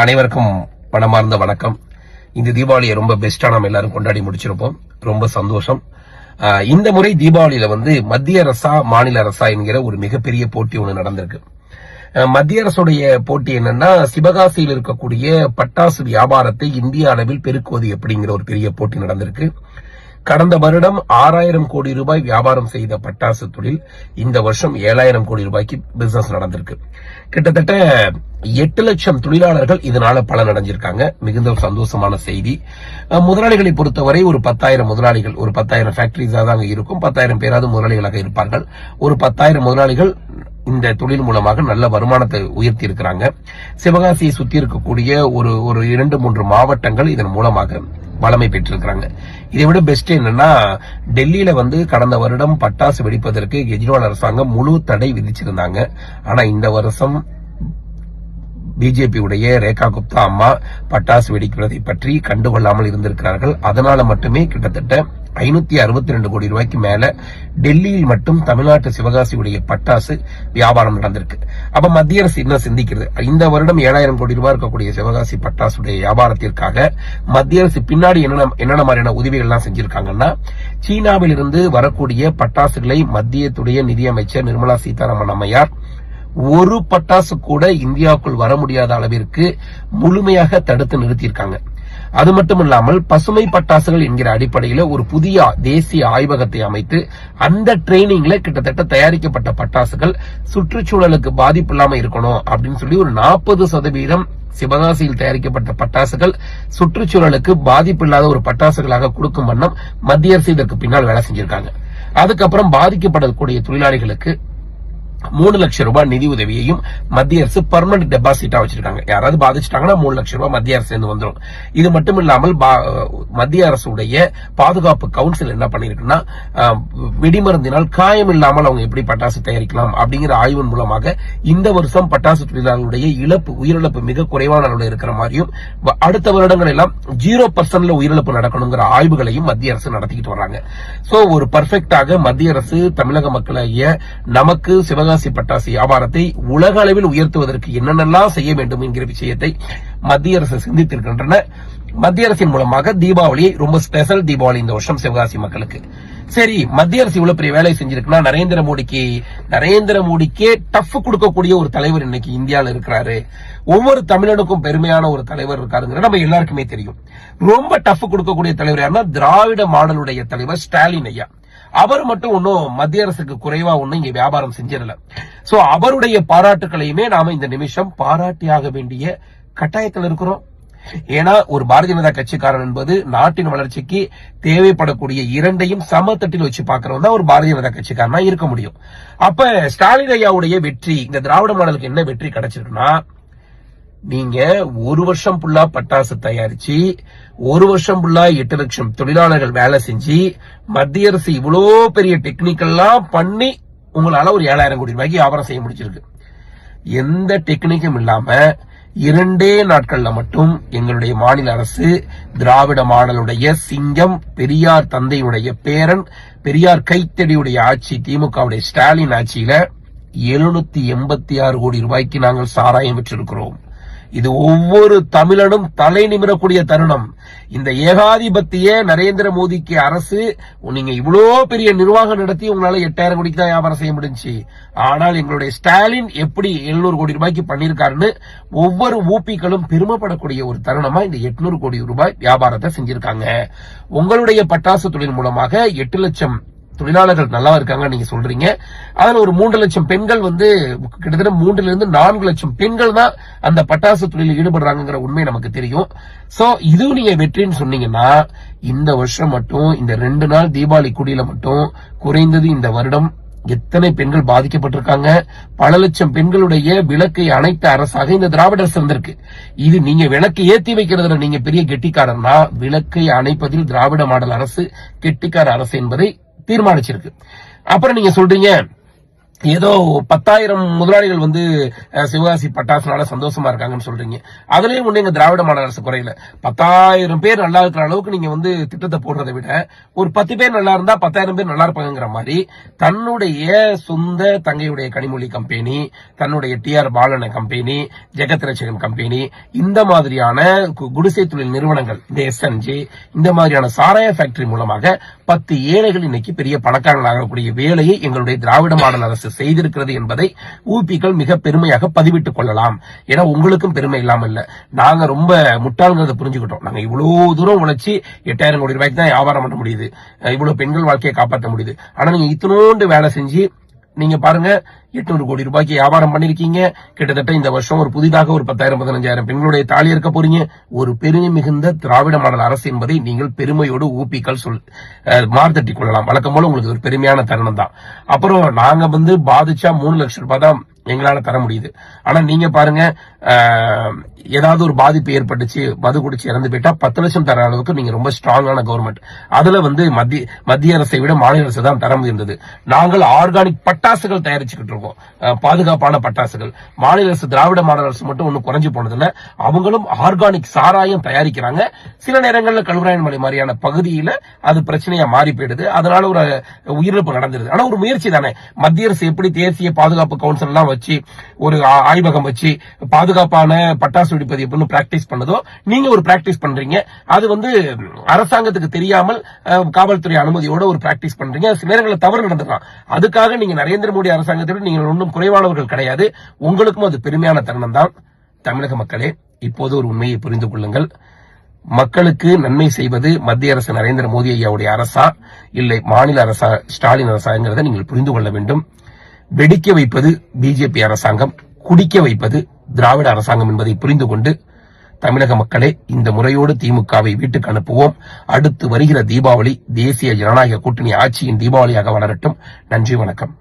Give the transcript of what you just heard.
அனைவருக்கும் மனமார்ந்த வணக்கம். இந்த தீபாவளியை ரொம்ப பெஸ்டா நம்ம எல்லாரும் கொண்டாடி முடிச்சிருப்போம். ரொம்ப சந்தோஷம். இந்த முறை தீபாவளியில வந்து மத்திய அரசா மாநில அரசா என்கிற ஒரு மிகப்பெரிய போட்டி ஒன்று நடந்திருக்கு. மத்திய அரசுடைய போட்டி என்னன்னா சிவகாசியில் இருக்கக்கூடிய பட்டாசு வியாபாரத்தை இந்திய அளவில் பெருக்குவது எப்படிங்கிற ஒரு பெரிய போட்டி நடந்திருக்கு. கடந்த வருடம் ஆறாயிரம் கோடி ரூபாய் வியாபாரம் செய்த பட்டாசு தொழில் இந்த வருஷம் ஏழாயிரம் கோடி ரூபாய்க்கு பிசினஸ் நடந்திருக்கு. கிட்டத்தட்ட எட்டு லட்சம் தொழிலாளர்கள் இதனால பலன் அடைஞ்சிருக்காங்க மிகுந்த ஒரு சந்தோஷமான செய்தி. முதலாளிகளை பொறுத்தவரை ஒரு பத்தாயிரம் முதலாளிகள் ஒரு பத்தாயிரம் ஃபேக்டரிஸாக தான் இருக்கும். பத்தாயிரம் பேராவது முதலாளிகளாக இருப்பார்கள். ஒரு பத்தாயிரம் முதலாளிகள் இந்த தொழில் மூலமாக நல்ல வருமானத்தை உயர்த்தி இருக்கிறாங்க சிவகாசியை சுத்தி இருக்கக்கூடிய ஒரு ஒரு இரண்டு மூன்று மாவட்டங்கள் இதன் மூலமாக வளமை பெற்றிருக்கிறாங்க. இதை விட பெஸ்ட் என்னன்னா டெல்லியில வந்து கடந்த வருடம் பட்டாசு வெடிப்பதற்கு கெஜ்ரிவால் அரசாங்கம் முழு தடை விதிச்சிருந்தாங்க. ஆனா இந்த வருஷம் பிஜேபி உடைய ரேகா குப்தா அம்மா பட்டாசு வெடிக்கிறதை பற்றி கண்டுகொள்ளாமல் இருந்திருக்கிறார்கள். அதனால மட்டுமே கிட்டத்தட்ட ஐநூத்தி அறுபத்தி ரெண்டு கோடி ரூபாய்க்கு மேல டெல்லியில் மட்டும் தமிழ்நாட்டு சிவகாசியுடைய பட்டாசு வியாபாரம் நடந்திருக்கு. அப்ப மத்திய அரசு என்ன சிந்திக்கிறது? இந்த வருடம் ஏழாயிரம் கோடி ரூபாய் இருக்கக்கூடிய சிவகாசி பட்டாசுடைய வியாபாரத்திற்காக மத்திய அரசு பின்னாடி என்னென்ன என்னென்ன மாதிரியான உதவிகள்லாம் செஞ்சிருக்காங்கன்னா சீனாவில் இருந்து வரக்கூடிய பட்டாசுகளை மத்தியத்துடைய நிதியமைச்சர் நிர்மலா சீதாராமன் அம்மையார் ஒரு பட்டாசு கூட இந்தியாவுக்குள் வர முடியாத அளவிற்கு முழுமையாக தடுத்து நிறுத்தியிருக்காங்க. அது மட்டும் இல்லாமல் பசுமை பட்டாசுகள் என்கிற அடிப்படையில ஒரு புதிய தேசிய ஆய்வகத்தை அமைத்து அந்த ட்ரைனிங்ல கிட்டத்தட்ட தயாரிக்கப்பட்ட பட்டாசுகள் சுற்றுச்சூழலுக்கு பாதிப்பு இல்லாம இருக்கணும் அப்படின்னு சொல்லி ஒரு நாற்பது சதவீதம் சிவகாசியில் தயாரிக்கப்பட்ட பட்டாசுகள் சுற்றுச்சூழலுக்கு பாதிப்பு இல்லாத ஒரு பட்டாசுகளாக கொடுக்கும் வண்ணம் மத்திய அரசு இதற்கு பின்னால் வேலை செஞ்சிருக்காங்க. அதுக்கப்புறம் பாதிக்கப்படக்கூடிய தொழிலாளிகளுக்கு மூணு லட்சம் ரூபாய் நிதி உதவியையும் மத்திய அரசு பர்மனன்ட் டெபாசிட்டா வச்சிருக்காங்க. யாராவது பாதிச்சிட்டாங்கன்னா மூணு லட்சம் ரூபாய் மத்திய அரசு இருந்து வந்துடும் இது மட்டும் இல்லாமல் பா- மத்திய அரசுடைய பாதுகாப்பு கவுன்சில் என்ன பண்ணிருக்குன்னா வெடிமருந்தினால் காயம் இல்லாமல் அவங்க எப்படி பட்டாசு தயாரிக்கலாம் அப்படிங்கிற ஆய்வின் மூலமாக இந்த வருஷம் பட்டாசு தொழிலாளர்களுடைய இழப்பு உயிரிழப்பு மிக குறைவான அளவில் இருக்கிற மாதிரியும் அடுத்த வருடங்கள் எல்லாம் ஜீரோ பர்சன்ட்ல உயிரிழப்பு நடக்கணுங்கிற ஆய்வுகளையும் மத்திய அரசு நடத்திக்கிட்டு வர்றாங்க. சோ ஒரு பர்ஃபெக்டாக மத்திய அரசு தமிழக மக்களாகிய நமக்கு சிவகாசி பட்டாசு வியாபாரத்தை உலக அளவில் உயர்த்துவதற்கு என்னென்னலாம் செய்ய வேண்டும் என்கிற விஷயத்தை மத்திய அரசு சிந்தித்திருக்கின்றன. மத்திய அரசின் மூலமாக தீபாவளியை ரொம்ப ஸ்பெஷல் தீபாவளி இந்த வருஷம் சிவகாசி மக்களுக்கு. சரி மத்திய அரசு இவ்வளவு பெரிய வேலை செஞ்சிருக்குன்னா நரேந்திர மோடிக்கு நரேந்திர மோடிக்கே டஃப் கொடுக்கக்கூடிய ஒரு தலைவர் இன்னைக்கு இந்தியாவில் இருக்கிறாரு. ஒவ்வொரு தமிழனுக்கும் பெருமையான ஒரு தலைவர் இருக்காருங்கிற நம்ம எல்லாருக்குமே தெரியும். ரொம்ப டஃப் கொடுக்கக்கூடிய தலைவர் யாருன்னா திராவிட மாடலுடைய தலைவர் ஸ்டாலின் ஐயா. அவர் மட்டும் ஒன்னும் மத்திய அரசுக்கு குறைவா ஒன்னும் இங்க வியாபாரம் செஞ்சிடல. சோ அவருடைய பாராட்டுகளையுமே நாம இந்த நிமிஷம் பாராட்டியாக வேண்டிய கட்டாயத்தில் இருக்கிறோம். ஏன்னா ஒரு பாரதிய ஜனதா கட்சிக்காரன் என்பது நாட்டின் வளர்ச்சிக்கு தேவைப்படக்கூடிய இரண்டையும் சமத்தட்டில் வச்சு பாக்குறவன் தான் ஒரு பாரதிய ஜனதா கட்சிக்காரனா இருக்க முடியும். அப்ப ஸ்டாலின் ஐயாவுடைய வெற்றி இந்த திராவிட மாடலுக்கு என்ன வெற்றி கிடைச்சிருக்குன்னா நீங்க ஒரு வருஷம் ஃபுல்லா பட்டாசு தயாரிச்சு ஒரு வருஷம் ஃபுல்லா எட்டு லட்சம் தொழிலாளர்கள் வேலை செஞ்சு மத்திய அரசு இவ்வளோ பெரிய டெக்னிக்கெல்லாம் பண்ணி உங்களால ஒரு ஏழாயிரம் கோடி ரூபாய்க்கு வியாபாரம் செய்ய முடிச்சிருக்கு எந்த டெக்னிக்கும் இல்லாம இரண்டே நாட்கள்ல மட்டும் எங்களுடைய மாநில அரசு திராவிட மாடலுடைய சிங்கம் பெரியார் தந்தையுடைய பேரன் பெரியார் கைத்தடியுடைய ஆட்சி திமுகவுடைய ஸ்டாலின் ஆட்சியில எழுநூத்தி எண்பத்தி ஆறு கோடி ரூபாய்க்கு நாங்கள் சாராயம் பெற்றிருக்கிறோம் இது ஒவ்வொரு தமிழனும் தலை நிமிரக்கூடிய தருணம். இந்த ஏகாதிபத்திய நரேந்திர மோடிக்கு அரசு நீங்க இவ்வளோ பெரிய நிர்வாகம் நடத்தி உங்களால எட்டாயிரம் கோடிக்கு தான் வியாபாரம் செய்ய முடிஞ்சுச்சு. ஆனால் எங்களுடைய ஸ்டாலின் எப்படி எழுநூறு கோடி ரூபாய்க்கு பண்ணிருக்காருன்னு ஒவ்வொரு ஊபிக்களும் பெருமைப்படக்கூடிய ஒரு தருணமா இந்த எட்நூறு கோடி ரூபாய் வியாபாரத்தை செஞ்சிருக்காங்க. உங்களுடைய பட்டாசு தொழில் மூலமாக எட்டு லட்சம் தொழிலாளர்கள் நல்லா இருக்காங்க நீங்க சொல்றீங்க. அதுல ஒரு மூன்று லட்சம் பெண்கள் வந்து கிட்டத்தட்ட மூன்றுல இருந்து நான்கு லட்சம் பெண்கள் தான் அந்த பட்டாசு தொழிலில் ஈடுபடுறாங்கிற உண்மை நமக்கு தெரியும். சோ இதுவும் நீங்க வெற்றின்னு சொன்னீங்கன்னா இந்த வருஷம் மட்டும் இந்த ரெண்டு நாள் தீபாவளி குடியில மட்டும் குறைந்தது இந்த வருடம் எத்தனை பெண்கள் பாதிக்கப்பட்டிருக்காங்க? பல லட்சம் பெண்களுடைய விளக்கை அணைத்த அரசாக இந்த திராவிட அரசு இருந்திருக்கு இது நீங்க விளக்கு ஏத்தி வைக்கிறதுல நீங்க பெரிய கெட்டிக்காரன்னா விளக்கை அணைப்பதில் திராவிட மாடல் அரசு கெட்டிக்கார அரசு என்பதை தீர்மானிச்சிருக்கு. அப்புறம் நீங்க சொல்றீங்க ஏதோ பத்தாயிரம் முதலாளிகள் வந்து சிவகாசி பட்டாசுனால சந்தோஷமா இருக்காங்கன்னு சொல்றீங்க. அதுலயும் ஒண்ணு எங்க திராவிட மாடல் அரசு குறையல. பத்தாயிரம் பேர் நல்லா இருக்கிற அளவுக்கு நீங்க வந்து திட்டத்தை போடுறதை விட ஒரு பத்து பேர் நல்லா இருந்தா பத்தாயிரம் பேர் நல்லா இருப்பாங்கிற மாதிரி தன்னுடைய சொந்த தங்கையுடைய கனிமொழி கம்பெனி தன்னுடைய டிஆர் பாலன கம்பெனி ஜெகத் ரச்சகன் கம்பெனி இந்த மாதிரியான கு- குடிசை தொழில் நிறுவனங்கள் இந்த எஸ்என்ஜி இந்த மாதிரியான சாராய ஃபேக்டரி மூலமாக பத்து ஏழைகள் இன்னைக்கு பெரிய பணக்காரர்கள் ஆகக்கூடிய வேலையை எங்களுடைய திராவிட மாடல் அரசு செய்திருக்கிறது என்பதை ஊபிக்கள் மிக பெருமையாக பதிவிட்டுக் கொள்ளலாம். ஏன்னா உங்களுக்கும் பெருமை இல்லாம இல்ல நாங்க ரொம்ப முட்டாளுங்கிறத புரிஞ்சுக்கிட்டோம். நாங்க இவ்வளவு தூரம் உழைச்சி எட்டாயிரம் கோடி ரூபாய்க்கு தான் வியாபாரம் பண்ண முடியுது. இவ்வளவு பெண்கள் வாழ்க்கையை காப்பாற்ற முடியுது. ஆனா நீங்க இத்தனோண்டு வேலை செஞ்சு நீங்க பாருங்க எட்நூறு கோடி ரூபாய்க்கு வியாபாரம் பண்ணிருக்கீங்க. கிட்டத்தட்ட இந்த வருஷம் ஒரு புதிதாக ஒரு பத்தாயிரம் பதினஞ்சாயிரம் பெண்களுடைய தாலி இருக்க போறீங்க. ஒரு பெருமை மிகுந்த திராவிட மாடல் அரசு என்பதை நீங்கள் பெருமையோடு ஊப்பிக்கள் சொல் மார்த்தட்டி கொள்ளலாம். வழக்கம் போல உங்களுக்கு ஒரு பெருமையான தருணம் தான். அப்புறம் நாங்க வந்து பாதிச்சா மூணு லட்சம் ரூபாய் தான் எங்களால தர முடியுது. ஆனா நீங்க பாருங்க ஏதாவது ஒரு பாதிப்பு ஏற்பட்டுச்சு மது குடிச்சு இறந்து போயிட்டா பத்து லட்சம் தர அளவுக்கு நீங்க ரொம்ப ஸ்ட்ராங்கான கவர்மெண்ட் அதுல வந்து மத்திய மத்திய அரசை விட மாநில அரசு தான் தர முடிந்தது நாங்கள் ஆர்கானிக் பட்டாசுகள் தயாரிச்சுக்கிட்டு இருக்கோம். பாதுகாப்பான பட்டாசுகள். மாநில அரசு திராவிட மாநில அரசு மட்டும் ஒன்னும் குறைஞ்சு போனதில்ல. அவங்களும் ஆர்கானிக் சாராயம் தயாரிக்கிறாங்க. சில நேரங்களில் கல்வராயன் மலை மாதிரியான பகுதியில அது பிரச்சனையா மாறி போயிடுது. அதனால ஒரு உயிரிழப்பு நடந்துருது. ஆனா ஒரு முயற்சி தானே. மத்திய அரசு எப்படி தேசிய பாதுகாப்பு கவுன்சில் எல்லாம் வச்சு ஒரு ஆய்வகம் வச்சு பாதுகாப்பான பட்டாசு வெடிப்பது எப்படின்னு பிராக்டிஸ் பண்ணதோ நீங்க ஒரு பிராக்டிஸ் பண்றீங்க. அது வந்து அரசாங்கத்துக்கு தெரியாமல் காவல்துறை அனுமதியோட ஒரு பிராக்டிஸ் பண்றீங்க. சில நேரங்களில் தவறு நடந்துக்கலாம் அதுக்காக நீங்க நரேந்திர மோடி அரசாங்கத்தை விட நீங்கள் ஒன்றும் குறைவானவர்கள் கிடையாது. உங்களுக்கும் அது பெருமையான தருணம் தான். தமிழக மக்களே இப்போது ஒரு உண்மையை புரிந்து கொள்ளுங்கள். மக்களுக்கு நன்மை செய்வது மத்திய அரசு நரேந்திர மோடி ஐயாவுடைய அரசா இல்லை மாநில அரசா ஸ்டாலின் அரசாங்கிறத நீங்கள் புரிந்து கொள்ள வேண்டும். வெடிக்க வைப்பது பிஜேபி அரசாங்கம் குடிக்க வைப்பது திராவிட அரசாங்கம் என்பதை புரிந்து கொண்டு தமிழக மக்களே இந்த முறையோடு திமுகவை வீட்டுக்கு அனுப்புவோம். அடுத்து வருகிற தீபாவளி தேசிய ஜனநாயக கூட்டணி ஆட்சியின் தீபாவளியாக வளரட்டும். நன்றி வணக்கம்.